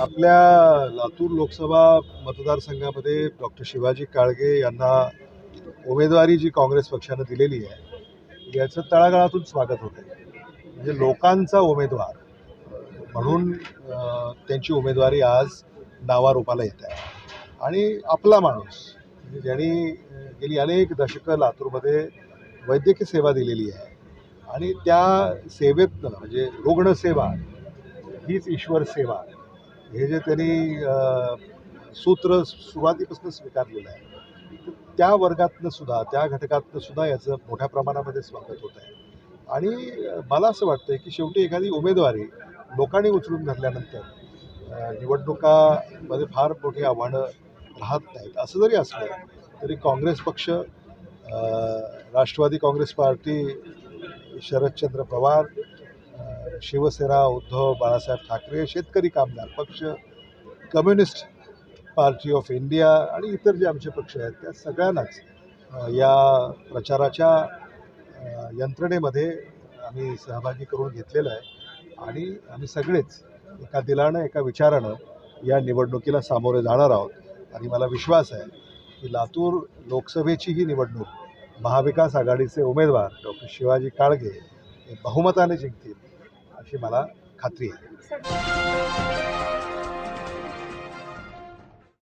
आपल्या लातूर लोकसभा मतदारसंघामध्ये डॉक्टर शिवाजी काळगे यांना उमेदवारी जी काँग्रेस पक्षानं दिलेली आहे याचं तळागाळातून स्वागत होत आहे म्हणजे लोकांचा उमेदवार म्हणून त्यांची उमेदवारी आज नावारूपाला येत आहे. आणि आपला माणूस म्हणजे ज्यांनी गेली अनेक दशकं लातूरमध्ये वैद्यकीय सेवा दिलेली आहे आणि त्या सेवेतनं म्हणजे रुग्णसेवा हीच ईश्वर सेवा हे जे त्यांनी सूत्र सुरुवातीपासून स्वीकारलेलं आहे त्या वर्गातनं सुद्धा त्या घटकातनं सुद्धा याचं मोठ्या प्रमाणामध्ये स्वागत होत आहे. आणि मला असं वाटतं की शेवटी एखादी उमेदवारी लोकांनी उचलून धरल्यानंतर निवडणुकामध्ये फार मोठी आव्हानं राहत नाहीत. असं जरी असलं तरी काँग्रेस पक्ष राष्ट्रवादी काँग्रेस पार्टी शरदचंद्र पवार शिवसेना उद्धव बाळासाहेब ठाकरे शेतकरी कामगार पक्ष कम्युनिस्ट पार्टी ऑफ इंडिया आणि इतर जे आमचे पक्ष आहेत त्या सगळ्यांनाच या प्रचाराच्या यंत्रणेमध्ये आम्ही सहभागी करून घेतलेलं आहे. आणि आम्ही सगळेच एका दिलानं एका विचारानं या निवडणुकीला सामोरे जाणार आहोत. आणि मला विश्वास आहे की लातूर लोकसभेची ही निवडणूक महाविकास आघाडीचे उमेदवार डॉक्टर शिवाजी काळगे हे बहुमताने जिंकतील. अशी मला खात्री आहे.